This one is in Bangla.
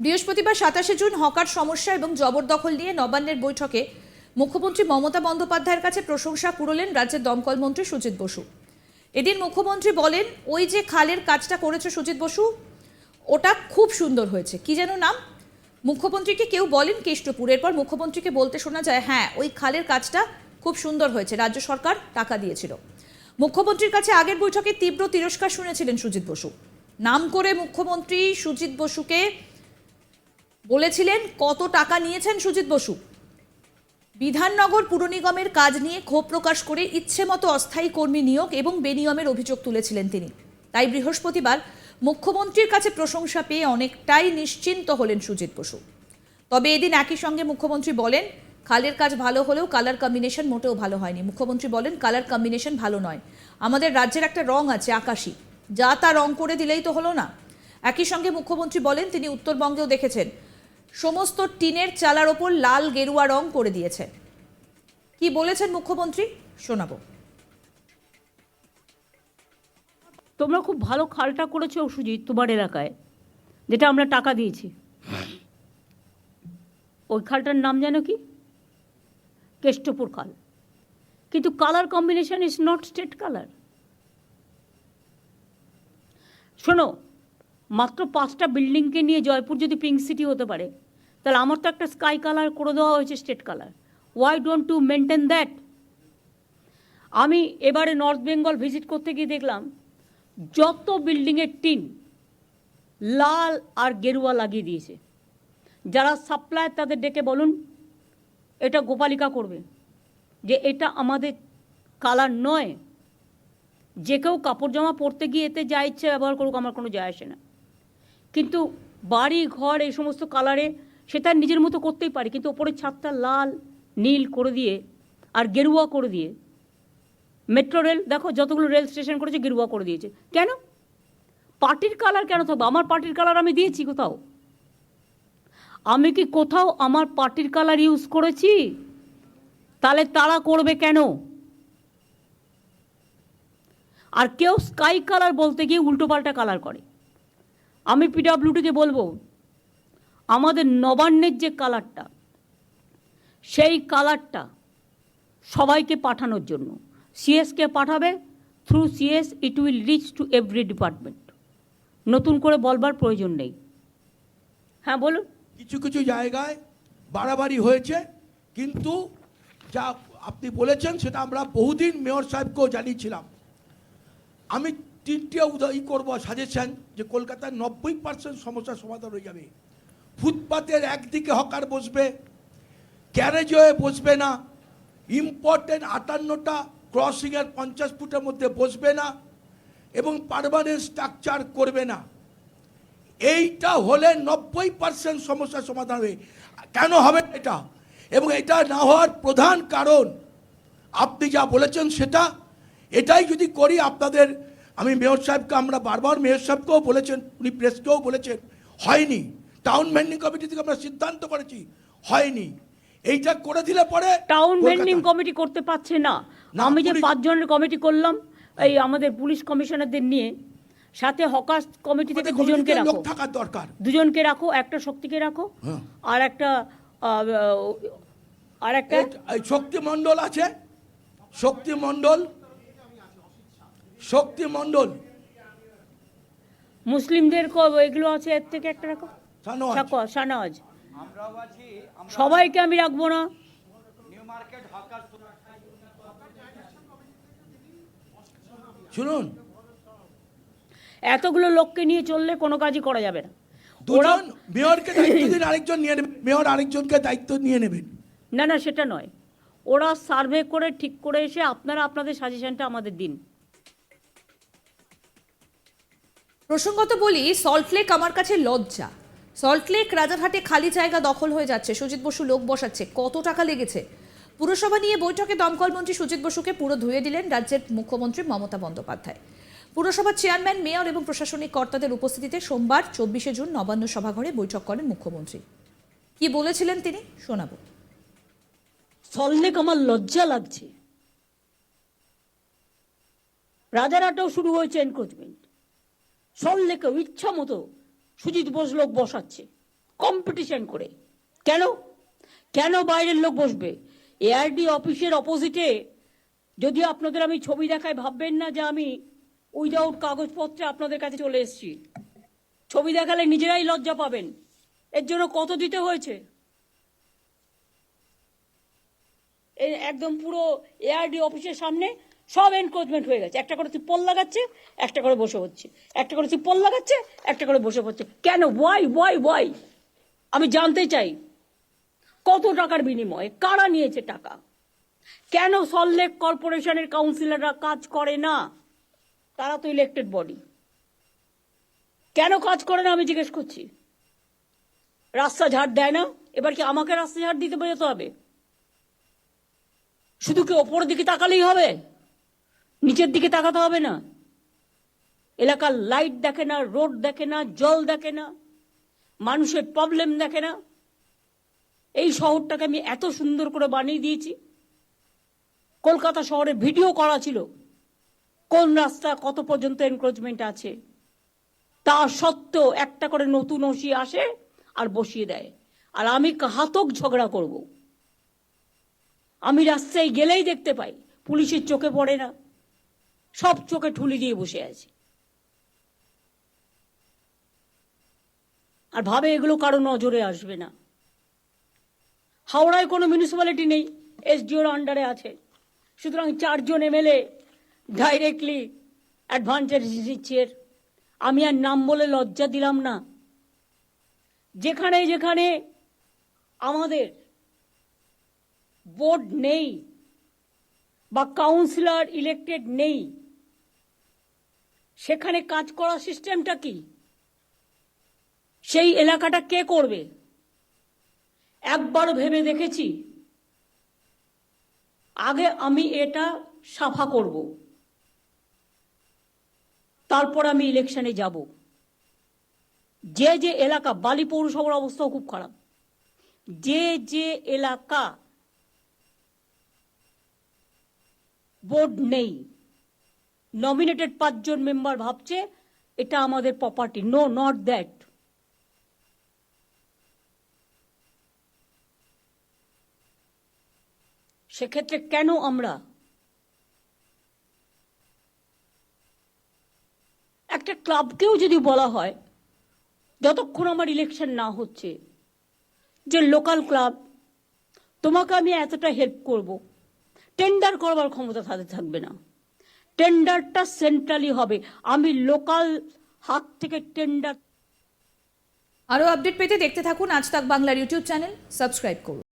বৃহস্পতিবার সাতাশে জুন হকার সমস্যা এবং জবরদখল নিয়ে নবান্নের বৈঠকে মুখ্যমন্ত্রী মমতা বন্দ্যোপাধ্যায়ের কাছে প্রশংসা কুড়লেন রাজ্যের দমকল মন্ত্রী সুজিত বসু। এদিন মুখ্যমন্ত্রী বলেন, ওই যে খালের কাজটা করেছে সুজিত বসু, ওটা খুব সুন্দর হয়েছে। কি যেন নাম? মুখ্যমন্ত্রীকে কেউ বলেন কেষ্টপুর এরপর মুখ্যমন্ত্রীকে বলতে শোনা যায় হ্যাঁ ওই খালের কাজটা খুব সুন্দর হয়েছে, রাজ্য সরকার টাকা দিয়েছিল। মুখ্যমন্ত্রীর কাছে আগের বৈঠকে তীব্র তিরস্কার শুনেছিলেন সুজিত বসু। নাম করে মুখ্যমন্ত্রী সুজিত বসুকে বলেছিলেন, কত টাকা নিয়েছেন সুজিত বসু? বিধাননগর পুর নিগমের কাজ নিয়ে ক্ষোভ প্রকাশ করে ইচ্ছে মতো অস্থায়ী কর্মী নিয়োগ এবং বেনিয়মের অভিযোগ তুলেছিলেন তিনি। তাই বৃহস্পতিবার মুখ্যমন্ত্রীর কাছে প্রশংসা পেয়ে অনেকটাই নিশ্চিন্ত হলেন সুজিত বসু। তবে এদিন একই সঙ্গে মুখ্যমন্ত্রী বলেন, খালের কাজ ভালো হলেও কালার কম্বিনেশন মোটেও ভালো হয়নি। মুখ্যমন্ত্রী বলেন, কালার কম্বিনেশন ভালো নয়। আমাদের রাজ্যের একটা রং আছে, আকাশি। যা তা রং করে দিলেই তো হলো না। একই সঙ্গে মুখ্যমন্ত্রী বলেন, তিনি উত্তরবঙ্গেও দেখেছেন। সমস্ত টিনের চালার ওপর লাল গেরুয়া রং করে দিয়েছে। কি বলেছেন মুখ্যমন্ত্রী? শোনাবো। তোমরা খুব ভালো খালটা করেছ সুজিত, তোমার এলাকায়, যেটা আমরা টাকা দিয়েছি। ওই খালটার নাম জানো কি? কেষ্টপুর খাল। কিন্তু colour combination is not state colour. শোনো, মাত্র পাঁচটা বিল্ডিংকে নিয়ে জয়পুর যদি পিঙ্ক সিটি হতে পারে তাহলে আমার তো একটা স্কাই কালার করে দেওয়া হয়েছে state colour why don't to maintain that আমি এবারে নর্থ বেঙ্গল ভিজিট করতে গিয়ে দেখলাম, যত বিল্ডিংয়ের টিন লাল আর গেরুয়া লাগিয়ে দিয়েছে। যারা সাপ্লাই তাদের ডেকে বলুন, এটা গোপালিকা করবে। যে এটা আমাদের কালার নয়। যে কেউ কাপড় জামা পরতে গিয়ে এতে যা ইচ্ছে ব্যবহার করুক, আমার কোনো যায় আসে না। কিন্তু বাড়ি, ঘর এই সমস্ত কালারে সেটা নিজের মতো করতেই পারি, কিন্তু ওপরের ছাদটা লাল, নীল করে দিয়ে আর গেরুয়া করে দিয়ে। মেট্রো রেল, দেখো যতগুলো রেল স্টেশন করেছে গেরুয়া করে দিয়েছে। কেন? পার্টির কালার কেন থাকবে? আমার পার্টির কালার আমি দিয়েছি কোথাও। আমি কি কোথাও আমার পার্টির কালার ইউজ করেছি? তাহলে তারা করবে কেন? আর কেউ স্কাই কালার বলতে গিয়ে উল্টোপাল্টা কালার করে। আমি পিডাব্লিউডিকে বলব আমাদের নবান্নের যে কালারটা, সেই কালারটা সবাইকে পাঠানোর জন্য। সিএসকে পাঠাবে through CS it will reach to every department নতুন করে বলবার প্রয়োজন নেই। হ্যাঁ বলুন। কিছু কিছু জায়গায় বাড়াবাড়ি হয়েছে, কিন্তু যা আপনি বলেছেন সেটা আমরা বহুদিন মেয়র সাহেবকেও জানিয়েছিলাম। আমি তিনটে উদয় করব সাজেশন যে কলকাতার নব্বই পার্সেন্ট সমস্যার সমাধান হয়ে যাবে। ফুটপাতের একদিকে হকার বসবে ক্যারেজ হয়ে বসবে না ইম্পর্টেন্ট আটান্নটা ক্রসিংয়ের পঞ্চাশ ফুটের মধ্যে বসবে না এবং পারমানেন্ট স্ট্রাকচার করবে না। এইটা হলে নব্বই পার্সেন্ট সমস্যার সমাধান হবে। কেন হবে এটা? এবং এটা না হওয়ার প্রধান কারণ, আপনি যা বলেছেন সেটা, এটাই যদি করি আপনাদের, আমি মেয়র সাহেবকে, আমরা বারবার মেয়র সাহেবকেও বলেছেন, উনি প্রেসকেও বলেছেন, হয়নি। টাউন ভেন্ডিং কমিটি থেকে আমরা সিদ্ধান্ত করেছি হয়নি। এইটা করে দিলে পরে টাউন ভেন্ডিং কমিটি করতে পারছে না। আমি যে পাঁচজনের কমিটি করলাম এই আমাদের পুলিশ কমিশনারদের নিয়ে সাথে হকার্স কমিটি থেকে দুজনকে রাখো। থাকার দরকার। দুজনকে রাখো একটা শক্তিকে রাখো হ্যাঁ। আর একটা আর একটা শক্তি মণ্ডল আছে। শক্তি মণ্ডল। শক্তি মণ্ডল। মুসলিমদের এগুলো আছে এর থেকে একটা রাখো। সানাজ। সবাইকে আমি রাখব না। শুনুন। এতগুলো লোককে নিয়ে চললে কোনো কাজই করা যাবে না। দুজন মেয়রকে দায়িত্ব দিন আরেকজন নিয়ে নেবেন মেয়র আরেকজনকে দায়িত্ব নিয়ে নেবেন। না না সেটা নয়। ওরা সার্ভে করে ঠিক করে এসে আপনারা আপনাদের সাজেশনটা আমাদের দিন। প্রসঙ্গত বলি সল্টলেক আমার কাছে লজ্জা। সল্টলেক রাজারহাটে খালি জায়গা দখল হয়ে যাচ্ছে। সুজিত বসু লোক বসাচ্ছে। কত টাকা লেগেছে? পুরসভা নিয়ে বৈঠকে দমকল মন্ত্রী সুজিত বসুকে পুরো ধুয়ে দিলেন রাজ্যের মুখ্যমন্ত্রী মমতা বন্দ্যোপাধ্যায়। পুরসভার চেয়ারম্যান, মেয়র এবং প্রশাসনিক কর্তাদের উপস্থিতিতে সোমবার, চব্বিশে জুন নবান্ন সভাঘরে বৈঠক করেন মুখ্যমন্ত্রী। কি বলেছিলেন তিনি? শোনাবো। সল্টলেক আমার লজ্জা লাগছে। রাজারহাটেও শুরু হয়েছে এনক্রোচমেন্ট সল্লেকেও ইচ্ছা মতো সুজিত বোস লোক বসাচ্ছে কম্পিটিশন করে। কেন? কেন বাইরের লোক বসবে? এআরডি অফিসের অপোজিটে যদি আপনাদের আমি ছবি দেখায় ভাববেন না যে আমি উইদাউট কাগজপত্রে আপনাদের কাছে চলে এসেছি। ছবি দেখালে নিজেরাই লজ্জা পাবেন। এর জন্য কত দিতে হয়েছে? একদম পুরো এআরডি অফিসের সামনে সব এনক্রোচমেন্ট হয়ে গেছে। একটা করে তুই পল লাগাচ্ছে একটা করে বসে হচ্ছে একটা করে তুই পল লাগাচ্ছে একটা করে বসে হচ্ছে কেন? ওয়াই ওয়াই ওয়াই আমি জানতে চাই, কত টাকার বিনিময়ে? কারা নিয়েছে টাকা? কেন সল্লেক কর্পোরেশনের কাউন্সিলররা কাজ করে না? তারা তো ইলেকটেড বডি কেন কাজ করে না আমি জিজ্ঞেস করছি? রাস্তা ঝাড় দেয় না? এবার কি আমাকে রাস্তা ঝাড় দিতে যেতে হবে? শুধু কি ওপরের দিকে তাকালেই হবে? নিচের দিকে তাকাতে হবে না। এলাকার লাইট দেখে না রোড দেখে না, জল দেখে না, মানুষের প্রবলেম দেখে না। এই শহরটাকে আমি এত সুন্দর করে বানিয়ে দিয়েছি। কলকাতা শহরে ভিডিও করা ছিল। কোন রাস্তা কত পর্যন্ত এনক্রোচমেন্ট আছে? তা সত্ত্বেও একটা করে নতুন ওসি আসে আর বসিয়ে দেয়। আর আমি ঘাতক ঝগড়া করব। আমি রাস্তায় গেলেই দেখতে পাই। পুলিশের চোখে পড়ে না। সব চোখে ঠুলি দিয়ে বসে আছে। আর ভাবে এগুলো কারও নজরে আসবে না। হাওড়ায় কোনো মিউনিসিপ্যালিটি নেই এসডিওর আন্ডারে আছে। সুতরাং চারজন এমএলএ ডাইরেক্টলি অ্যাডভান্টেজ দিচ্ছে আমি আর নাম বলে লজ্জা দিলাম না। যেখানে যেখানে আমাদের বোর্ড নেই বা কাউন্সিলর ইলেক্টেড নেই সেখানে কাজ করার সিস্টেমটা কি? সেই এলাকাটা কে করবে? একবার ভেবে দেখেছি। আগে আমি এটা সাফা করব। তারপর আমি ইলেকশনে যাব। যে যে এলাকা, বালি পৌরসভার অবস্থাও খুব খারাপ। যে যে এলাকা বোর্ড নেই। নমিনেটেড পাঁচজন মেম্বার ভাবছে, এটা আমাদের প্রপার্টি নো নট দ্যাট সেক্ষেত্রে কেন আমরা? একটা ক্লাবকেও যদি বলা হয়, যতক্ষণ আমার ইলেকশন না হচ্ছে, যে লোকাল ক্লাব তোমাকে আমি এতটা হেল্প করব। টেন্ডার করবার ক্ষমতা তাদের থাকবে না। টেন্ডারটা সেন্ট্রালি হবে। আমি লোকাল হাত থেকে টেন্ডার আরও আপডেট পেতে দেখতে থাকুন আজ তাক বাংলার ইউটিউব চ্যানেল। সাবস্ক্রাইব করুন।